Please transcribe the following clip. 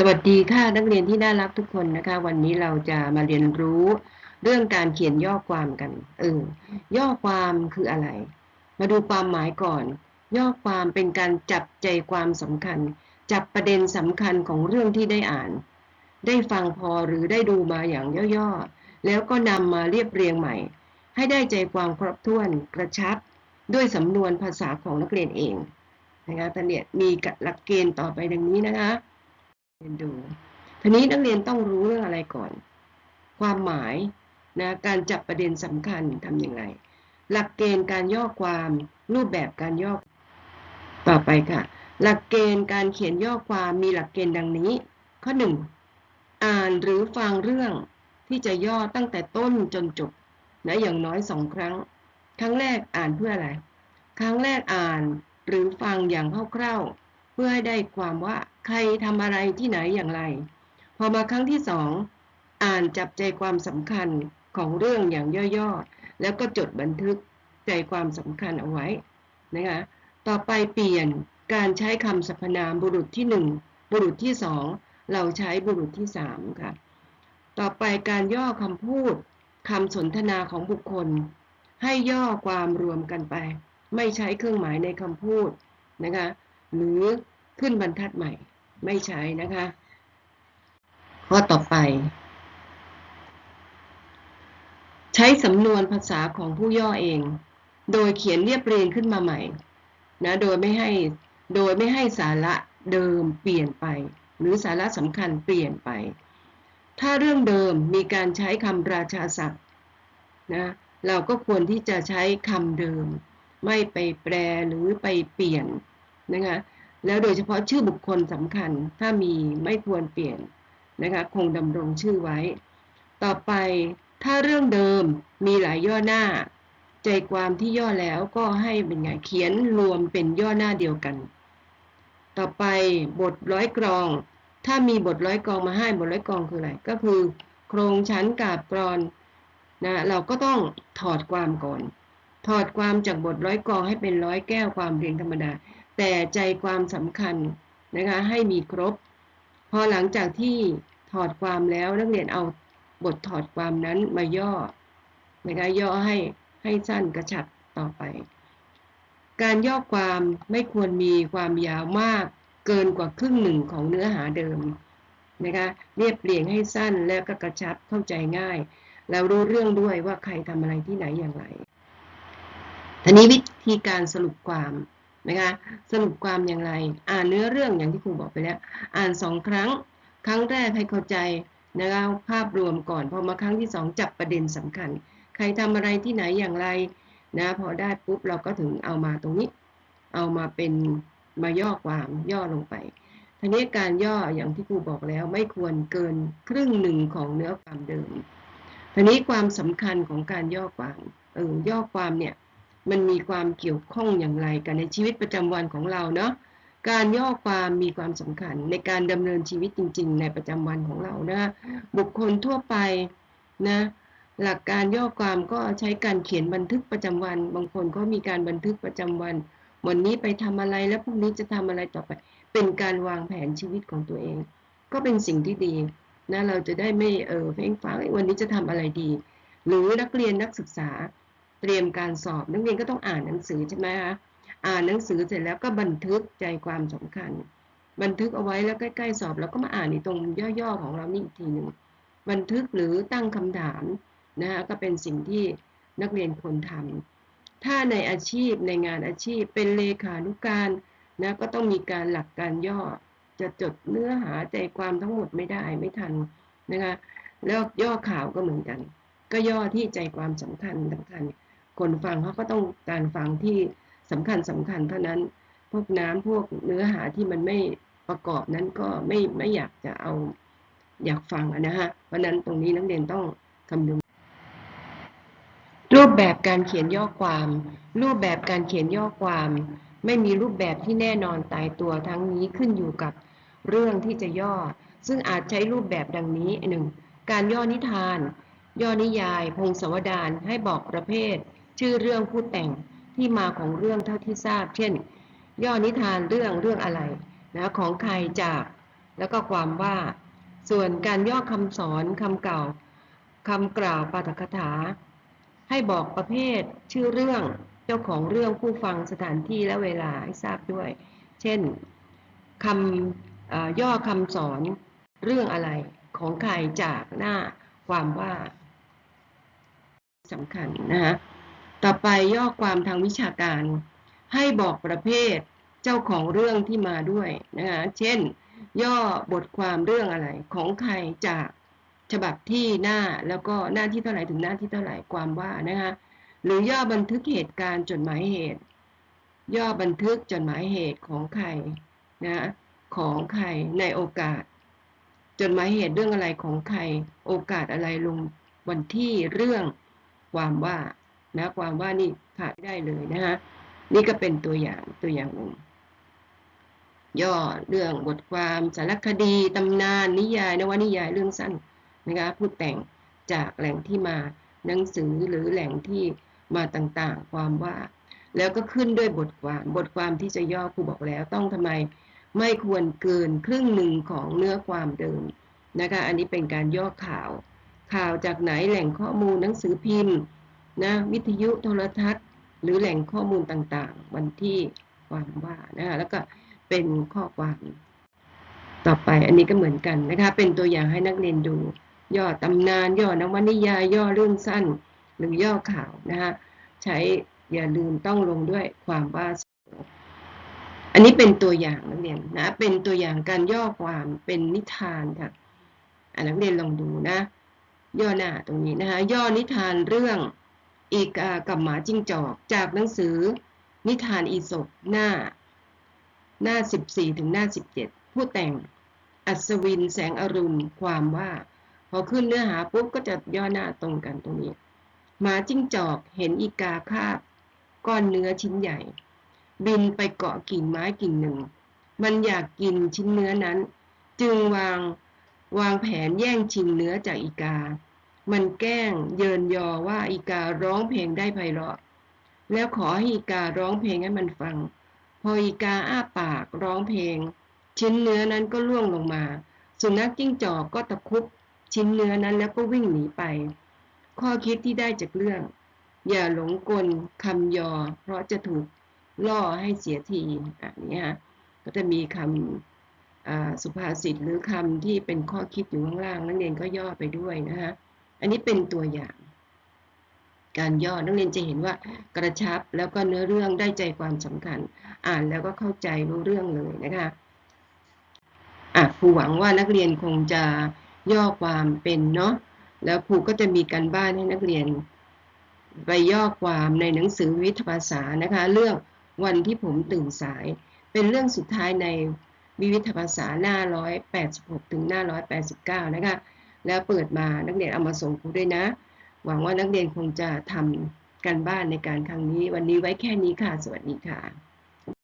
สวัสดีค่ะนักเรียนที่น่ารักทุกคนนะคะ วันนี้เราจะมาเรียนรู้เรื่องการเขียนย่อความกัน เออย่อความคืออะไร มาดูความหมายก่อน ย่อความเป็นการจับใจความสำคัญ จับประเด็นสำคัญของเรื่องที่ได้อ่าน ได้ฟังพอหรือได้ดูมาอย่างย่อๆแล้วก็นำมาเรียบเรียงใหม่ ให้ได้ใจความครบถ้วนกระชับ ด้วยสำนวนภาษาของนักเรียนเองนะคะท่านเนี่ยมีหลักเกณฑ์ต่อไปดังนี้นะคะ เรียนดูทีนี้นักเรียนต้องรู้เรื่องอะไรก่อน ความหมายนะการจับประเด็นสำคัญทำอย่างไรหลักเกณฑ์การย่อความรูปแบบการย่อต่อไปค่ะ หลักเกณฑ์การเขียนย่อความมีหลักเกณฑ์ดังนี้ ข้อหนึ่งอ่านหรือฟังเรื่องที่จะย่อตั้งแต่ต้นจนจบนะอย่างน้อยสองครั้ง ครั้งแรกอ่านเพื่ออะไร ครั้งแรกอ่านหรือฟังอย่างคร่าวๆ พื่อให้ได้ความว่าใครทำอะไรที่ไหนอย่างไร พอมาครั้งที่สองอ่านจับใจความสำคัญของเรื่องอย่างย่อๆ แล้วก็จดบันทึกใจความสำคัญเอาไว้นะคะต่อไปเปลี่ยนการใช้คำสรรพนามบุรุษที่หนึ่งบุรุษที่สองเราใช้บุรุษที่สามค่ะ ต่อไปการย่อคำพูดคำสนทนาของบุคคล ให้ย่อความรวมกันไป ไม่ใช้เครื่องหมายในคำพูดนะคะ หรือขึ้นบรรทัดใหม่ไม่ใช้นะคะ ข้อต่อไป ใช้สำนวนภาษาของผู้ย่อเอง โดยเขียนเรียบเรียงขึ้นมาใหม่นะโดยไม่ให้โดยไม่ให้สาระเดิมเปลี่ยนไป หรือสาระสำคัญเปลี่ยนไป ถ้าเรื่องเดิมมีการใช้คำราชาศัพท์นะเราก็ควรที่จะใช้คำเดิม ไม่ไปแปลหรือไปเปลี่ยน นะคะแล้วโดยเฉพาะชื่อบุคคลสำคัญถ้ามีไม่ควรเปลี่ยนนะคะคงดำรงชื่อไว้ ต่อไปถ้าเรื่องเดิมมีหลายย่อหน้า ใจความที่ย่อแล้วก็ให้เป็นไงเขียนรวมเป็นย่อหน้าเดียวกัน ต่อไปบทร้อยกรอง ถ้ามีบทร้อยกรองมาให้บทร้อยกรองคืออะไร ก็คือ โครงชั้นกาบกรอนนะเราก็ต้องถอดความก่อน ถอดความจากบทร้อยกรองให้เป็นร้อยแก้วความเรียงธรรมดา แต่ใจความสำคัญนะคะให้มีครบ พอหลังจากที่ถอดความแล้วนักเรียนเอาบทถอดความนั้นมาย่อนะคะย่อให้ให้สั้นกระชับต่อไป การย่อความไม่ควรมีความยาวมากเกินกว่าครึ่งหนึ่งของเนื้อหาเดิมนะคะเรียบเรียงให้สั้นแล้วก็กระชับเข้าใจง่าย แล้วรู้เรื่องด้วยว่าใครทำอะไรที่ไหนอย่างไรทีนี้วิธีการสรุปความ นะคะสรุปความอย่างไร อ่านเนื้อเรื่องอย่างที่ครูบอกไปแล้ว อ่านสองครั้ง ครั้งแรกให้เข้าใจนะคะภาพรวมก่อนพอมาครั้งที่สองจับประเด็นสำคัญ ใครทำอะไรที่ไหนอย่างไรนะพอได้ปุ๊บเราก็ถึงเอามาตรงนี้ เอามาเป็นมาย่อความย่อลงไปทีนี้การย่ออย่างที่ครูบอกแล้วไม่ควรเกินครึ่งหนึ่งของเนื้อความเดิมทีนี้ความสำคัญของการย่อความเออย่อความเนี่ย มันมีความเกี่ยวข้องอย่างไรกันในชีวิตประจำวันของเราเนาะการย่อความมีความสำคัญในการดำเนินชีวิตจริง ๆ ในประจำวันของเรานะบุคคลทั่วไปนะหลักการย่อความก็ใช้การเขียนบันทึกประจำวัน บางคนก็มีการบันทึกประจำวัน วันนี้ไปทำอะไรแล้วพรุ่งนี้จะทำอะไรต่อไป เป็นการวางแผนชีวิตของตัวเอง ก็เป็นสิ่งที่ดีนะเราจะได้ไม่เออเพ่งฟังวันนี้จะทำอะไรดี หรือนักเรียนนักศึกษา เตรียมการสอบนักเรียนก็ต้องอ่านหนังสือใช่ไหมคะอ่านหนังสือเสร็จแล้วก็บันทึกใจความสำคัญ บันทึกเอาไว้แล้วใกล้ๆสอบแล้วก็มาอ่านในตรงย่อๆของเรานี่อีกทีหนึ่งบันทึกหรือตั้งคำถามนะคะก็เป็นสิ่งที่นักเรียนควรทำถ้าในอาชีพในงานอาชีพเป็นเลขานุการนะก็ต้องมีการหลักการย่อจะจดเนื้อหาใจความทั้งหมดไม่ได้ไม่ทันนะคะแล้วย่อข่าวก็เหมือนกัน ก็ย่อที่ใจความสำคัญสำคัญ คนฟังเขาก็ต้องการฟังที่สำคัญสำคัญเท่านั้น พวกน้ำพวกเนื้อหาที่มันไม่ประกอบนั้นก็ไม่ไม่อยากจะเอาอยากฟังนะฮะเพราะนั้นตรงนี้นักเรียนต้องคำนึงรูปแบบการเขียนย่อความ รูปแบบการเขียนย่อความ ไม่มีรูปแบบที่แน่นอนตายตัวทั้งนี้ขึ้นอยู่กับเรื่องที่จะย่อ ซึ่งอาจใช้รูปแบบดังนี้หนึ่งการย่อนิทาน ย่อนิยาย พงศวดารให้บอกประเภท ชื่อเรื่องผู้แต่งที่มาของเรื่องเท่าที่ทราบ เช่น ย่อนิทานเรื่องเรื่องอะไรนะของใครจากแล้วก็ความว่า ส่วนการย่อคำสอนคำเก่าคำกล่าวปาฐกถา ให้บอกประเภทชื่อเรื่องเจ้าของเรื่องผู้ฟังสถานที่และเวลาให้ทราบด้วย เช่นคำย่อคำสอนเรื่องอะไรของใครจากหน้าความว่าสำคัญนะฮะ ต่อไปย่อความทางวิชาการ ให้บอกประเภทเจ้าของเรื่องที่มาด้วยนะฮะเช่น ย่อบทความเรื่องอะไรของใครจากฉบับที่หน้าแล้วก็หน้าที่เท่าไหร่ถึงหน้าที่เท่าไหร่ความว่านะคะหรือย่อบันทึกเหตุการณ์จดหมายเหตุ ย่อบันทึกจดหมายเหตุของใครนะของใครในโอกาส จดหมายเหตุเรื่องอะไรของใคร โอกาสอะไรลงวันที่เรื่องความว่า นะความว่านี่ขาดไม่ได้เลยนะคะนี่ก็เป็นตัวอย่างตัวอย่างหนึ่งย่อเรื่องบทความสารคดีตำนานนิยายนวนิยายเรื่องสั้นนะคะพูดแต่งจากแหล่งที่มาหนังสือหรือแหล่งที่มาต่างๆ ความว่า แล้วก็ขึ้นด้วยบทความบทความที่จะย่อครูบอกแล้วต้องทำไมไม่ควรเกินครึ่งหนึ่งของเนื้อความเดิมนะคะอันนี้เป็นการย่อข่าว ข่าวจากไหนแหล่งข้อมูลหนังสือพิมพ์ นะวิทยุโทรทัศน์ หรือแหล่งข้อมูลต่างๆ วันที่ความว่านะคะแล้วก็เป็นข้อความต่อไปอันนี้ก็เหมือนกันนะคะเป็นตัวอย่างให้นักเรียนดู ย่อตำนาน ย่อนวนิยายย่อเรื่องสั้น หรือย่อข่าวนะคะใช้อย่าลืมต้องลงด้วยความว่า อันนี้เป็นตัวอย่างนักเรียนนะ เป็นตัวอย่างการย่อความเป็นนิทานค่ะนักเรียนลองดูนะ ย่อหน้าตรงนี้นะคะย่อนิทานเรื่อง อีกากับหมาจิ้งจอก จากหนังสือนิทานอีสบหน้า หน้า 14 ถึงหน้า 17 ผู้แต่งอัศวินแสงอรุณความว่า พอขึ้นเนื้อหาปุ๊บก็จะย่อหน้าตรงกันตรงนี้หมาจิ้งจอกเห็นอีกาคาบ ก้อนเนื้อชิ้นใหญ่ บินไปเกาะกิ่งไม้กิ่งหนึ่ง มันอยากกินชิ้นเนื้อนั้น จึงวางวางแผนแย่งชิงเนื้อจากอีกา มันแกล้งเยินยอว่าอีการ้องเพลงได้ไพเราะ แล้วขอให้อีการ้องเพลงให้มันฟัง พออีกาอ้าปากร้องเพลง ชิ้นเนื้อนั้นก็ล่วงลงมา สุนัขจิ้งจอกก็ตะคุบชิ้นเนื้อนั้นแล้วก็วิ่งหนีไป ข้อคิดที่ได้จากเรื่อง อย่าหลงกลคำยอ เพราะจะถูกล่อให้เสียทีอันนี้ฮะก็จะมีคำสุภาษิตหรือคำที่เป็นข้อคิดอยู่ข้างล่าง นักเรียนก็ย่อไปด้วยนะฮะ อันนี้เป็นตัวอย่าง การย่อนักเรียนจะเห็นว่ากระชับแล้วก็เนื้อเรื่องได้ใจความสำคัญ อ่านแล้วก็เข้าใจรู้เรื่องเลยนะคะอะครูหวังว่านักเรียนคงจะย่อความเป็นเนาะแล้วครูก็จะมีการบ้านให้นักเรียนไปย่อความในหนังสือวิทยาภาษานะคะ เรื่องวันที่ผมตื่นสาย เป็นเรื่องสุดท้ายในวิวิทยาภาษาหน้า 186 ถึงหน้า 189 นะคะ แล้วเปิดมานักเรียนเอามาส่งครูด้วยนะ หวังว่านักเรียนคงจะทำการบ้านในการครั้งนี้ วันนี้ไว้แค่นี้ค่ะ สวัสดีค่ะ